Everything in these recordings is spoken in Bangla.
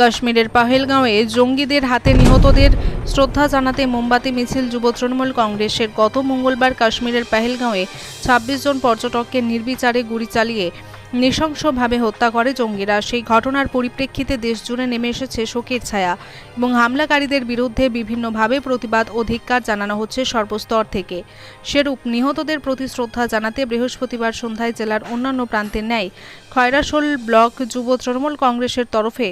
কাশ্মীরের পাহেলগাঁওয়ে জঙ্গিদের হাতে নিহতদের শ্রদ্ধা জানাতে মোমবাতি, মিছিল, যুব তৃণমূল কংগ্রেসের গত মঙ্গলবার কাশ্মীরের পাহেলগাঁওয়ে ছাব্বিশ জন পর্যটককে নির্বিচারে গুলি চালিয়ে নৃশংসভাবে হত্যা করে জঙ্গিরা। সেই ঘটনার পরিপ্রেক্ষিতে দেশজুড়ে নেমে এসেছে শোকের ছায়া এবং হামলাকারীদের বিরুদ্ধে বিভিন্নভাবে প্রতিবাদ অধিকার জানানো হচ্ছে সর্বস্তর থেকে। সেরূপ নিহতদের প্রতি শ্রদ্ধা জানাতে বৃহস্পতিবার সন্ধ্যায় জেলার অন্যান্য প্রান্তের ন্যায় খয়রাসোল ব্লক যুব তৃণমূল কংগ্রেসের তরফে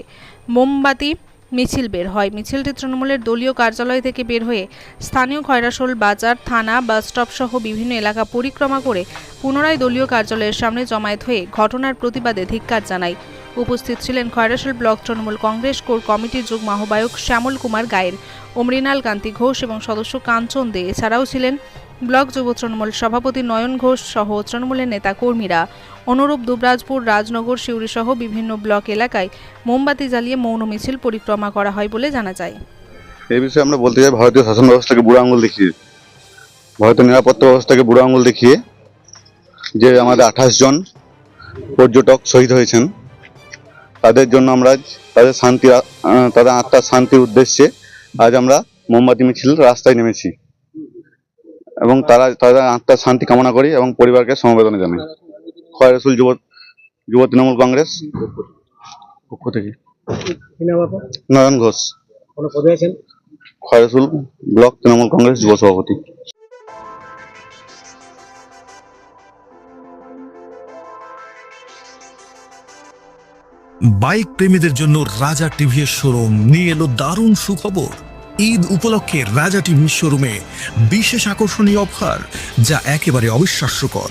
মোমবাতি মিছিল বের হয়। মিছিলটি তৃণমূলের দলীয় কার্যালয় থেকে বের হয়ে স্থানীয় খয়রাশোল বাজার, থানা, বাস স্টপ সহ বিভিন্ন এলাকা পরিক্রমা করে পুনরায় দলীয় কার্যালয়ের সামনে জমায়েত হয়ে ঘটনার প্রতিবাদে ধিক্কার জানায়। উপস্থিত ছিলেন Khoyrasol block Trinamool Congress core কমিটির যুগ্ম আহ্বায়ক শ্যামল কুমার গায়ের অমৃণাল কান্তি ঘোষ এবং সদস্য কাঞ্চন দে। এছাড়াও ছিলেন ব্লক যুব তৃণমূল সভাপতি নয়ন ঘোষ সহ তৃণমূলের নেতা কর্মীরা অনুরূপ দুবরাজপুর, রাজনগর সিউড়ি সহ বিভিন্ন ব্লক এলাকায় মোমবাতি জ্বালিয়ে মৌন মিছিল পরিক্রমা করা হয় বলে জানা যায়। এই বিষয়ে আমরা বলতে চাই, ভারতীয় শাসন ব্যবস্থাকে বুড়ো আঙুল দেখিয়ে, ভারতীয় নিরাপত্তা ব্যবস্থাকে বুড়ো আঙুল দেখিয়ে যে আমাদের আঠাশ জন পর্যটক শহীদ হয়েছেন, তাদের জন্য আমরা তাদের শান্তি তাদের আত্মার শান্তির উদ্দেশ্যে আজ আমরা মোমবাতি মিছিল রাস্তায় নেমেছি। এবং তারা তাদের আত্মার শান্তি কামনা করি এবং পরিবারকে সমবেদনা জানাই। খয়রসুল যুব যুব তৃণমূল কংগ্রেস। পক্ষ থেকে। নয়ন ঘোষ। কোনো পদে খয়রসুল ব্লক তৃণমূল কংগ্রেস যুব সভাপতি। বাইক প্রেমীদের জন্য রাজা টিভিএস শোরুম নিয়ে এলো দারুণ সুখবর। ঈদ উপলক্ষে রাজা টিভি শোরুমে বিশেষ আকর্ষণীয় অফার, যা একেবারে অবিশ্বাস্যকর।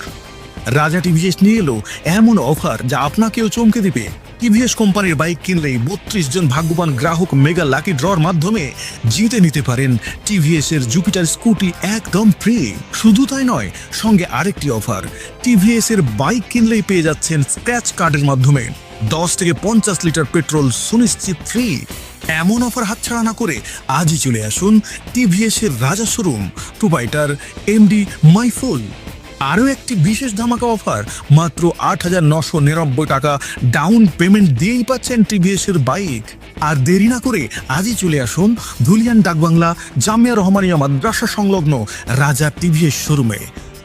রাজা টিভিএস নিয়ে এলো এমন অফার, যা আপনাকেও চমকে দিবে। টিভিএস কোম্পানির বাইক কিনলেই বত্রিশ জন ভাগ্যবান গ্রাহক মেগা লাকি ড্রর মাধ্যমে জিতে নিতে পারেন টিভিএস এর জুপিটার স্কুটি একদম ফ্রি শুধু তাই নয়, সঙ্গে আরেকটি অফার টিভিএস এর বাইক কিনলেই পেয়ে যাচ্ছেন স্ক্র্যাচ কার্ডের মাধ্যমে। দশ থেকে পঞ্চাশ লিটার পেট্রোল সুনিশ্চিত ফ্রি এমন অফার হাতছাড়া না করে আজই চলে আসুন টিভিএস এর রাজা শোরুম, প্রোভাইডার এমডি মাইফুল। আরও একটি বিশেষ ধামাকা অফার, মাত্র আট হাজার নশো নিরানব্বই টাকা ডাউন পেমেন্ট দিয়েই পাচ্ছেন টিভিএস এর বাইক। আর দেরি না করে আজই চলে আসুন ধুলিয়ান ডাকবাংলা জামিয়া রহমানিয়া মাদ্রাসা সংলগ্ন রাজা টিভিএস শোরুমে।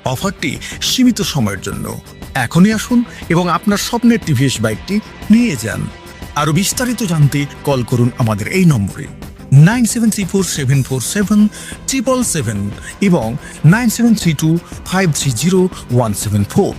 অফারটি সীমিত সময়ের জন্য। এখনই আসুন এবং আপনার স্বপ্নের টিভিএস বাইকটি নিয়ে যান। আরও বিস্তারিত জানতে কল করুন আমাদের এই নম্বরে। Nine seven three four seven four seven triple seven এবং nine seven three two five zero one seven four.